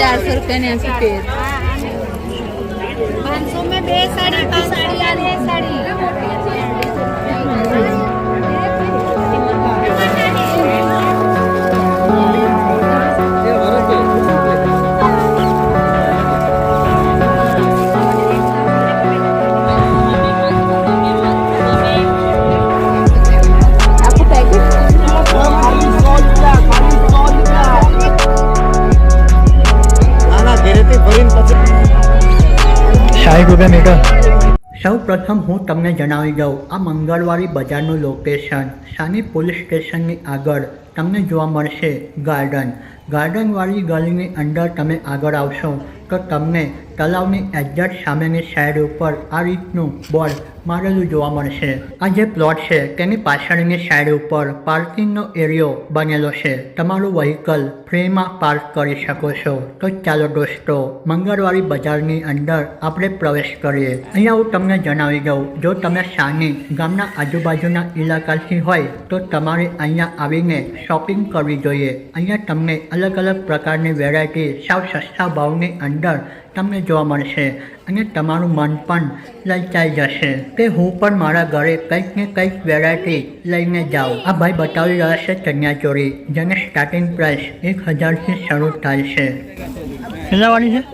ચારસો રૂપિયાની આખી પેર પાંચસો મેં બે સાડી પાંચ સાડી આ બે પ્રથમ હું તમને જણાવી દઉં આ મંગળવારી બજારનું લોકેશન સાની પોલીસ સ્ટેશનની આગળ. તમને જોવા મળશે ગાર્ડન. ગાર્ડનવાળી ગલીની અંદર તમે આગળ આવશો, તો તમને તલાવની એક્ઝેક્ટ સામેની સાઈડ ઉપર આ રીતનું બોર્ડ મારેલું જોવા મળશે. આ જે પ્લોટ છે, તેની પાછળની સાઈડ ઉપર પાર્કિંગનો એરિયો બનેલો છે. તમારું વ્હીકલ ફ્રીમાં પાર્ક કરી શકો છો. તો ચાલો દોસ્તો, મંગળવારી બજારની અંદર આપણે પ્રવેશ કરીએ. અહીંયા હું તમને જણાવી દઉં, જો તમે સાની ગામના આજુબાજુના ઇલાકાથી હોય, તો તમારે અહીંયા આવીને શોપિંગ કરવી જોઈએ. અહીંયા તમને અલગ અલગ પ્રકારની વેરાયટી સાવ સસ્તા ભાવની અંદર તમને જોવા મળશે. અને તમારું મન પણ લલચાઈ જશે. કે હું પણ મારા ઘરે કંઈક ને કંઈક વેરાયટી લઈને જાઉં. આ ભાઈ બતાવી રહ્યા છે ચણિયાચોળી જેને સ્ટાર્ટિંગ પ્રાઇસ એક હજારથી શરૂ થાય છે. કેટલા વાળી છે?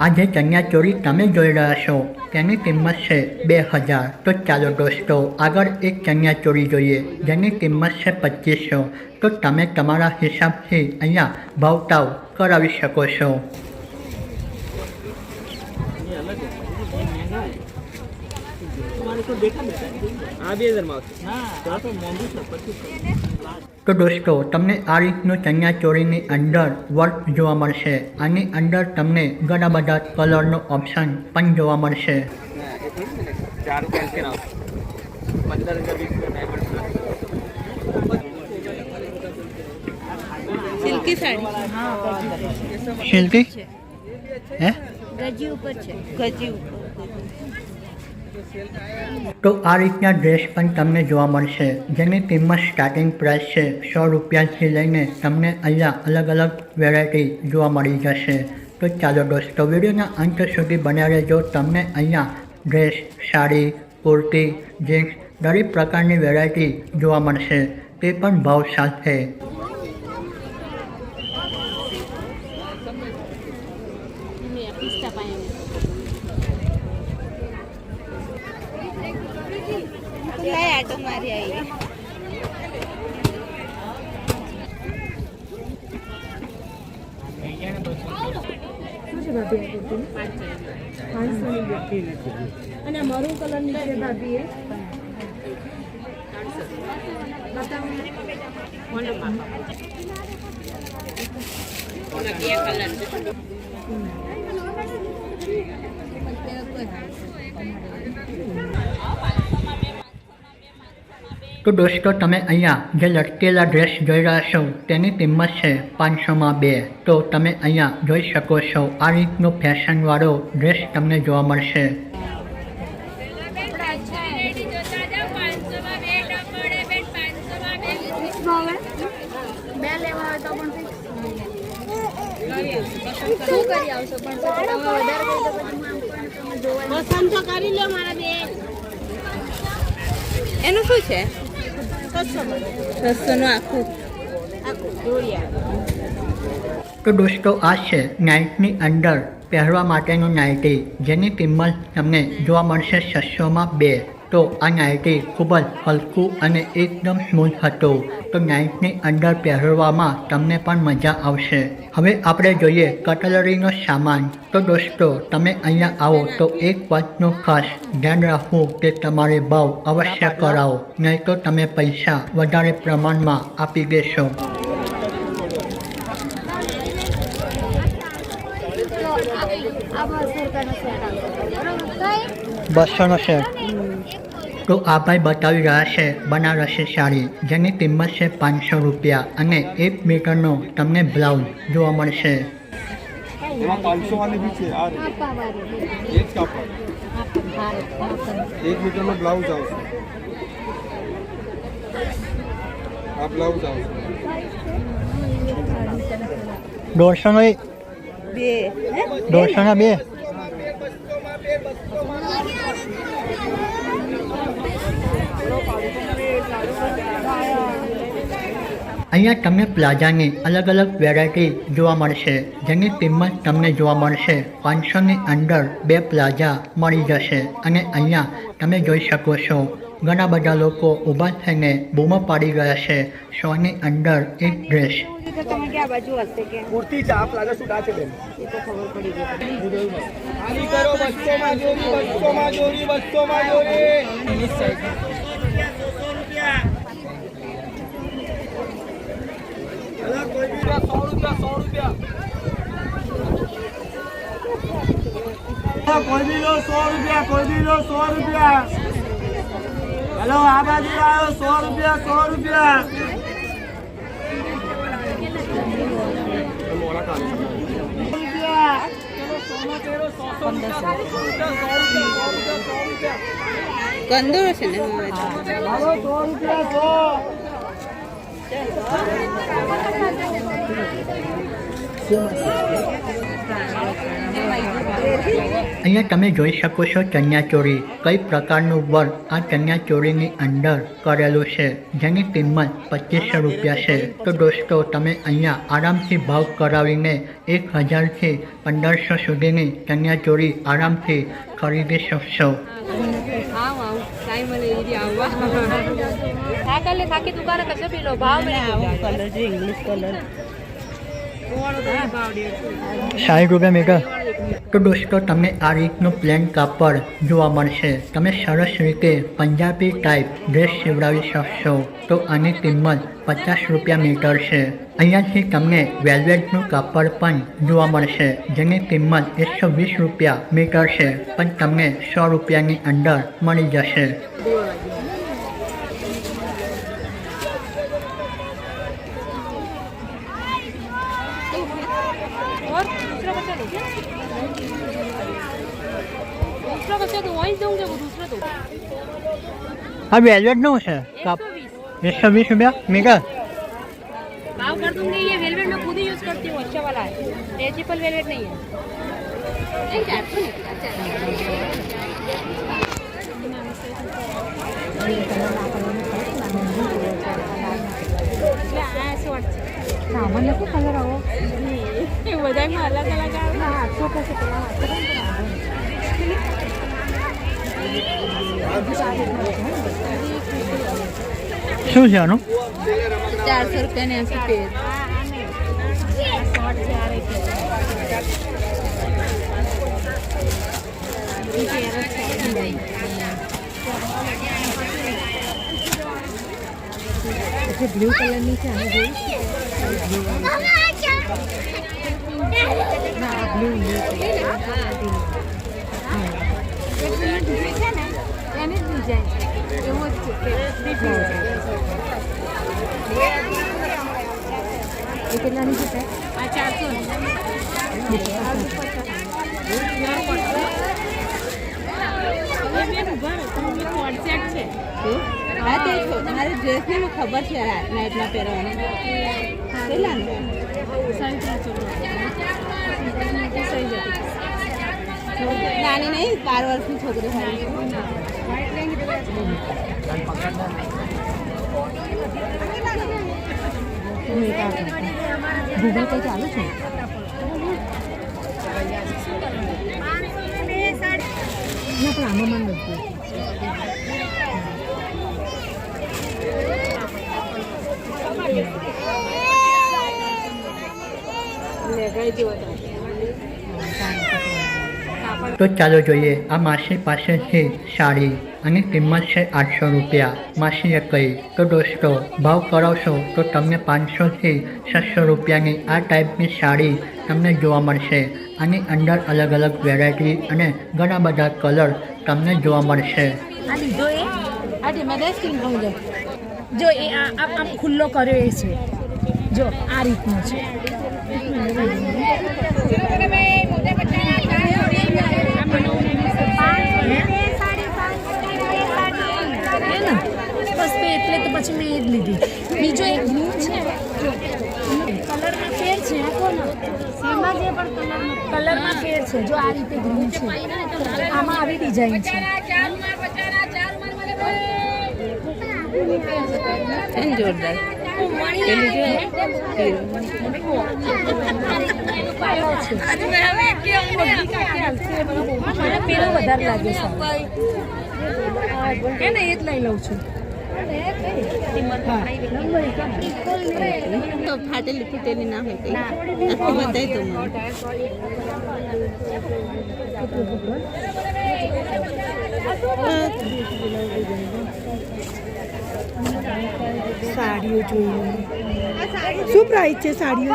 આ જે ચણિયાચોળી તમે જોઈ રહ્યા છો. તેની કિંમત છે બે હજાર. તો ચાલો દોસ્તો આગળ એક ચણિયાચોળી જોઈએ. જેની કિંમત છે પચીસો. તો તમે તમારા હિસાબથી અહીંયા ભાવતાવ કરાવી શકો છો. આ બે હજારમાં આવશે. તો દોસ્તો તમને આ રીતનું ચણિયાચોળીની અંદર વર્ક જોવા મળશે આની અંદર તમને ઘણા બધા કલરનો ઓપ્શન પણ જોવા મળશે. સિલ્કી સાડી. સિલ્કી? હે? ગજી ઉપર છે. ગજી ઉપર. તો આ રીતના ડ્રેસ પણ તમને જોવા મળશે. જેની કિંમત સ્ટાર્ટિંગ પ્રાઇસ છે, સો રૂપિયાથી લઈને તમને અહીંયા અલગ અલગ વેરાયટી જોવા મળી જશે. તો ચાલો દોસ્તો, વિડીયોના અંત સુધી બન્યા રહેજો. તમને અહીંયા ડ્રેસ સાડી, કુર્તી જીન્સ દરેક પ્રકારની વેરાયટી જોવા મળશે. તે પણ ભાવ સાથે. લાય આટો મારી આવી અને મરૂન કલરની છે ભાભી એ તો દોસ્તો તમે અહીંયા જે લટકેલા ડ્રેસ જોઈ રહ્યા છો તેની કિંમત છે પાંચસોમાં બે. તો તમે અહીંયા જોઈ શકો છો આ રીતનો ફેશનવાળો ડ્રેસ તમને જોવા મળશે. એનું શું છે? તો દોસ્તો, આ છે નાઇટની અંદર પહેરવા માટેનું નાઇટી, જેની કિંમત તમને જોવા મળશે છસોમાં બે. તો આ નાઇટી ખૂબ જ હલકું અને એકદમ સ્મૂથ હતું. તો નાઇટની અંદર પહેરવામાં તમને પણ મજા આવશે. હવે આપણે જોઈએ કટલરીનો સામાન. તો દોસ્તો તમે અહીંયા આવો તો એક વાતનું ખાસ ધ્યાન રાખવું કે તમારે ભાવ અવશ્ય કરાવો. નહીં તો તમે પૈસા વધારે પ્રમાણમાં આપી દેશો. બસોનો છે તો આ ભાઈ બતાવી રહ્યા છે બનારસી સાડી જેની કિંમત છે પાંચસો રૂપિયા અને એક મીટરનો તમને બ્લાઉઝ જોવા મળશે. એમાં પાંચસો વાળી બી છે આ કાપડ. એક મીટરનો બ્લાઉઝ આવશે. આ બ્લાઉઝ આવશે. દોઢસોનો એક બે હે? દોઢસોના બે? અહીંયા તમને પ્લાઝાની અલગ અલગ વેરાયટી જોવા મળશે, જેની કિંમત તમને જોવા મળશે. પાંચસોની અંદર બે પ્લાઝા મળી જશે અને અહીંયા તમે જોઈ શકો છો, ઘણા બધા લોકો ઊભા થઈને બૂમો પાડી ગયા છે. શોની અંદર એક ડ્રેસ. બાજુ હશે કે કુર્તી છે આ પ્લાઝા શૂટ આ છે બેન એ તો ખબર પડી ગઈ ખાલી કરો બસોમાં જોરી બસોમાં જોરી બસોમાં જોરી કોઈ બી સો રૂપિયા. સો કોઈ બી લો સો રૂપિયા કોઈ બી લો સો રૂપિયા. હેલો આ બાજુ આવ્યો સો રૂપિયા સો રૂપિયા. કંદોરો છે ને રૂપિયા તો. અહીંયા તમે જોઈ શકો છો ચણિયાચોળી કઈ પ્રકારનું વર્ક આ ચણિયાચોળીની અંદર કરેલું છે? જેની કિંમત પચીસો રૂપિયા છે. તો દોસ્તો, તમે અહીંયા આરામથી ભાવ કરાવીને એક હજારથી પંદરસો સુધીની ચણિયાચોળી આરામથી ખરીદી શકશો. કશે પી ભાવ મને આવો કલર છે ઇંગ્લિશ કલર સાઠ રૂપિયા મીટર તો દોસ્તો તમને આ રીતનું પ્લેન કાપડ જોવા મળશે. તમે સરસ રીતે પંજાબી ટાઈપ ડ્રેસ સીવડાવી શકશો. તો આની કિંમત પચાસ રૂપિયા મીટર છે. અહીંયાથી તમને વેલ્વેટનું કાપડ પણ જોવા મળશે જેની કિંમત એકસો વીસ રૂપિયા મીટર છે. પણ તમને સો રૂપિયાની અંદર મળી જશે. वहीं दूंगे वो दूसरा दो આ વેલ્વેટનું છે કાપ એકસો વીસ રૂપિયા મીટર भाव कर दूंगी ये वेलवेट मैं खुद ही यूज करती हूँ अच्छा वाला है स्ट्रेचेबल वेलवेट नहीं है नहीं चार सौ સામાન્ય શું કલર આવો એ બધામાં અલગ અલગ આવે આઠસો પછી પેલા શું છે આનું? ચારસો રૂપિયાની એસી પેર બ્લુ કલરની છે આને જોઈ? ના બ્લુ એની જ ડિઝાઇન એ કેટલાની છે આ ચારસો છો ડ્રેસની મને ખબર છે નાઇટમાં પહેરવાની કેટલાનું નાની નહીં, બાર વર્ષની છોકરી તો ચાલો જોઈએ આ માસી છે સાડી. અને કિંમત છે આઠસો રૂપિયા. માસીએ કહી તો દોસ્તો, ભાવ કરાવશો તો તમને પાંચસોથી છસો રૂપિયાની આ ટાઈપની સાડી તમને જોવા મળશે. આની અંદર અલગ અલગ વેરાયટી અને ઘણા બધા કલર તમને જોવા મળશે. જે એ આમ ખુલ્લો કર્યો એ છે. જો, આ રીતનો છે હે ને? બસ બે એટલે તો પછી મેં એ જ લીધી. બીજો એક બ્લુ છે. કલરમાં ફેર છે એમાં જે પણ કલરમાં ફેર છે જો આ રીતે ગ્રીન છે. આમાં આવી ડિઝાઇન છે. જોરદાર. પેલો વધારે લાગે છે. એ જ લઈ લઉં છું. તો ફાટેલી ફૂટેલી ના હોય કઈ આખી બધાય તો સાડીઓ જોઈએ. શું પ્રાઇસ છે સાડીઓ?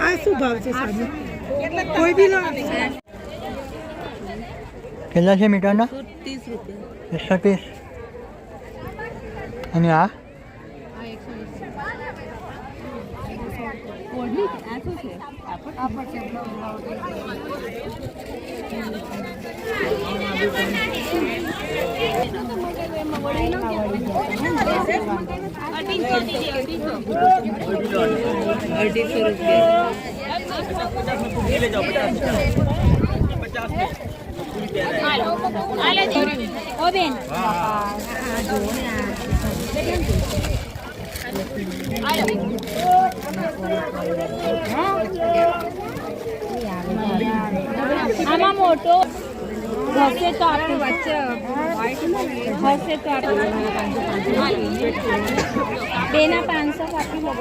આ શું ભાવ છે સાડી કોઈ બી લો. કેટલા છે મીટરના? ત્રીસ રૂપિયા એકસો ત્રીસ અને આ ઓઢણી કે? આ શું છે અઢીસો રૂપિયા ઓ બેન આમાં મોટો વચ્ચે તો આપણે વચ્ચે હશે તો આપણે બેના પાંચસો આપી નો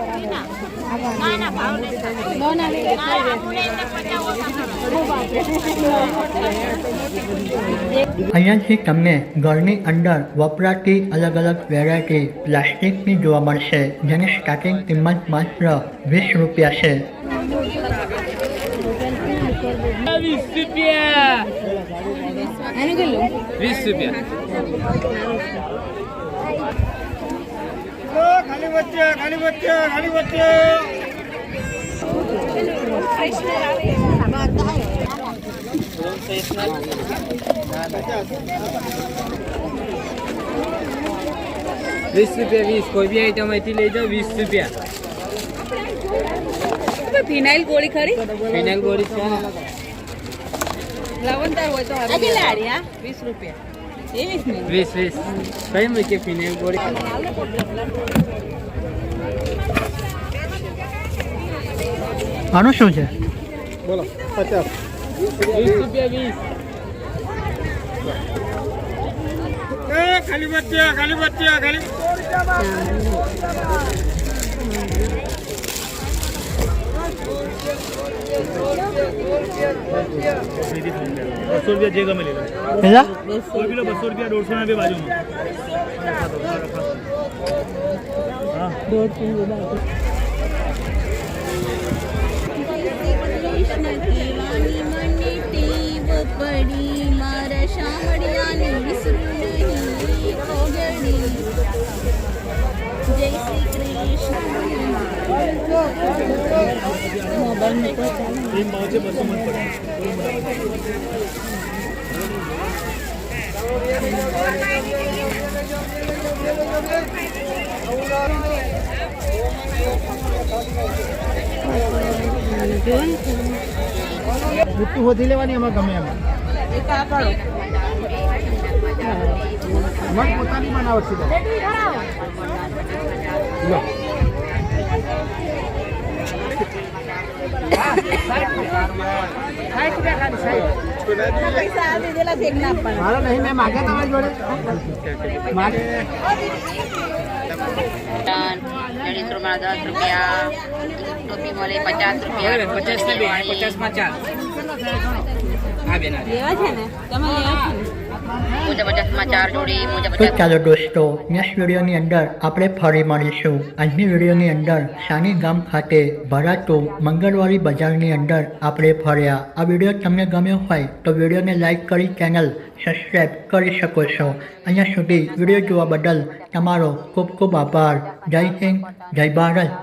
અહીંયાથી તમને ઘરની અંદર વપરાતી અલગ અલગ વેરાયટી પ્લાસ્ટિકની જોવા મળશે જેની સ્ટાર્ટિંગ કિંમત માત્ર વીસ રૂપિયા છે એનું કેટલું? વીસ રૂપિયા. ખાલી વચ્ચે ખાલી વચ્ચે ખાલી વચ્ચે. વીસ રૂપિયા વીસ. કોઈ બી આઈટમ અહીંથી લઈ જાઓ વીસ રૂપિયા. ફિનાઇલ ગોળી ખરી? ફિનાઇલ ગોળી છે હોય તો રૂપિયા. એ ગોળી આનું શું છે? બોલો પચાસ. વીસ રૂપિયા વીસ. ખાલી બચ્યા ખાલી બચ્યા ખાલી. બસો રૂપિયા જે ગમે લઈ લો કેટલા કોઈ કિલો બસો રૂપિયા દોઢસો ના બે બાજુમાં હા કૃષ્ણ કેવાની મને ટેવ પડી મારા શામળિયાની વિસરું નહીં કોગળી મોબાઈલ મૂકો ચાલો એ ભાવ છે બસો મત પડે બુટ્ટુ હોધી લેવાની એમાં ગમે એમાં એક આ પાડો મન પોતાની બનાવટ છે મારો નહીં મેં માગ્યા તમારી જોડે. માગે. ચણીસુરમાં દસ રૂપિયા. ટોપી મળે પચાસ રૂપિયા. પચાસ ને પચાસમાં ચાર હા બેન. લેવા છે ને? તમે લેવા છે ચાલો દોસ્તો નેક્સ્ટ વિડીયોની અંદર આપણે ફરી મળીશું. આજની વિડીયોની અંદર સાની ગામ ખાતે ભરાતું મંગળવારી બજારની અંદર આપણે ફર્યા. આ વીડિયો તમને ગમ્યો હોય તો વિડીયોને લાઇક કરી ચેનલ સબસ્ક્રાઈબ કરી શકો છો. અહીંયા સુધી વીડિયો જોવા બદલ તમારો ખૂબ ખૂબ આભાર. જય હિન્દ, જય ભારત.